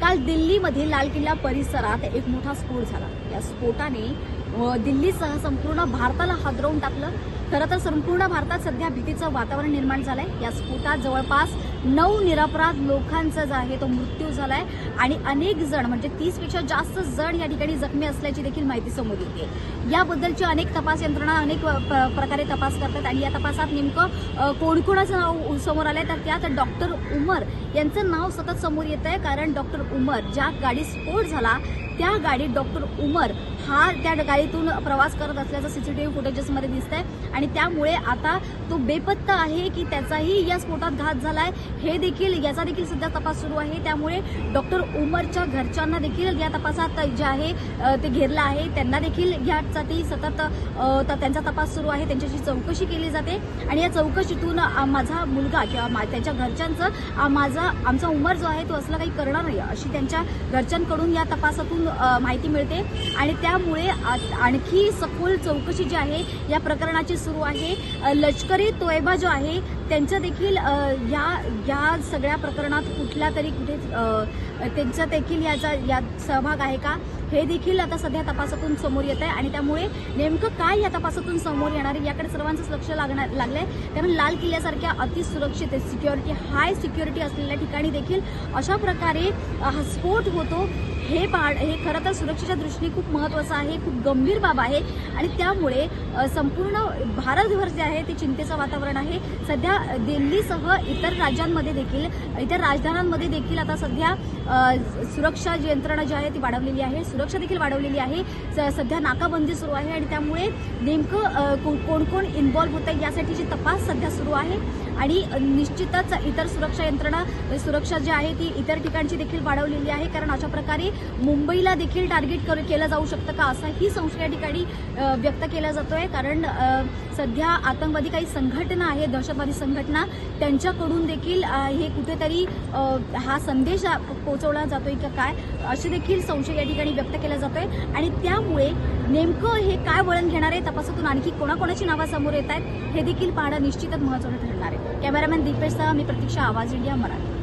काल दिल्लीमध्ये लाल किल्ला परिसरात एक मोठा स्फोट झाला. या स्फोटाने दिल्लीसह संपूर्ण भारताला हादरवून टाकलं. खरं तर संपूर्ण भारतात सध्या भीतीचं वातावरण निर्माण झालंय. या स्फोटात जवळपास नऊ निरपराध लोकांचा जो आहे तो मृत्यू झालाय. आणि अनेक जण म्हणजे तीसपेक्षा जास्त जण या ठिकाणी जखमी असल्याची देखील माहिती समोर येते. याबद्दलची अनेक तपास यंत्रणा अनेक प्रकारे तपास करतात. आणि या तपासात नेमकं कोणकोणाचं कोण कोणाचं नाव समोर आलंय? तर त्यात डॉक्टर उमर यांचं नाव सतत समोर येत आहे कारण डॉक्टर उमर ज्या गाडी स्फोट झाला त्या गाडीत डॉक्टर उमर हा त्या गाडीतून प्रवास करत असल्याचं सीसीटीव्ही फुटेजेसमध्ये दिसत आहे आणि त्यामुळे आता तो बेपत्ता आहे की त्याचाही या स्फोटात घात झालाय. हे देखील याचा देखील सध्या तपास सुरू आहे. त्यामुळे डॉक्टर उमरच्या घरच्यांना देखील या तपासात जे आहे ते घेरलं आहे. त्यांना देखील यासाठी सतत त- त्यांचा तपास सुरू आहे. त्यांच्याशी चौकशी केली जाते. आणि या चौकशीतून माझा मुलगा किंवा मा- त्यांच्या घरच्यांचं माझा आमचा उमर जो आहे तो असला काही करणार नाही अशी त्यांच्या घरच्यांकडून या तपासातून माहिती मिळते. आणि त्या त्यामुळे आ- आणखी सखोल चौकशी जी आहे या प्रकरणाची सुरू आहे. लष्करी तोयबा जो आहे त्यांचा देखील या या सगळ्या प्रकरणात कुठल्या तरी कुठे त्यांचा देखील याचा यात सहभाग आहे का? हे देखील आता सध्या तपासातून समोर येत आहे. आणि त्यामुळे नेमकं काय या तपासातून समोर येणार आहे याकडे सर्वांचंच लक्ष लागणार लागलंय. कारण लाल किल्ल्यासारख्या अतिसुरक्षित सिक्युरिटी हाय सिक्युरिटी असलेल्या ठिकाणी देखील अशा प्रकारे हा स्फोट होतो. हे बाळ हे खरं तर सुरक्षेच्या दृष्टीने खूप महत्त्वाचं आहे खूप गंभीर बाब आहे. आणि त्यामुळे संपूर्ण भारतभर जे आहे ते चिंतेचं वातावरण आहे. सध्या दिल्लीसह इतर राज्यांमध्ये देखील इतर राजधान्यांमध्ये देखील आता सध्या सुरक्षा जी यंत्रणा जी आहे ती वाढवलेली आहे. सुरक्षा देखील वाढवलेली आहे. स- सध्या नाकाबंदी सुरू आहे आणि त्यामुळे नेमकं कोण कोण इन्व्हॉल्व्ह होत आहे यासाठीची तपास सध्या सुरू आहे. आणि निश्चितच इतर सुरक्षा यंत्रणा सुरक्षा जी आहे ती इतर ठिकाणची देखील वाढवलेली आहे. कारण अशा प्रकारे मुंबईला देखील टार्गेट केलं जाऊ शकतं का असाही संशय या ठिकाणी व्यक्त केला जातोय. कारण सध्या आतंकवादी काही संघटना आहेत दहशतवादी संघटना त्यांच्याकडून देखील हे कुठेतरी हा संदेश पोहोचवला जातोय का काय असे देखील संशय या ठिकाणी व्यक्त केला जातोय. आणि त्यामुळे नेमकं हे काय वळण घेणार आहे तपासातून आणखी कोणाकोणाची नावं समोर येत आहेत हे देखील पाहणं निश्चितच महत्त्वाचं ठरणार आहे. कॅमेरामॅन दीपेशसह मी प्रतीक्षा आवाज इंडिया मराठी.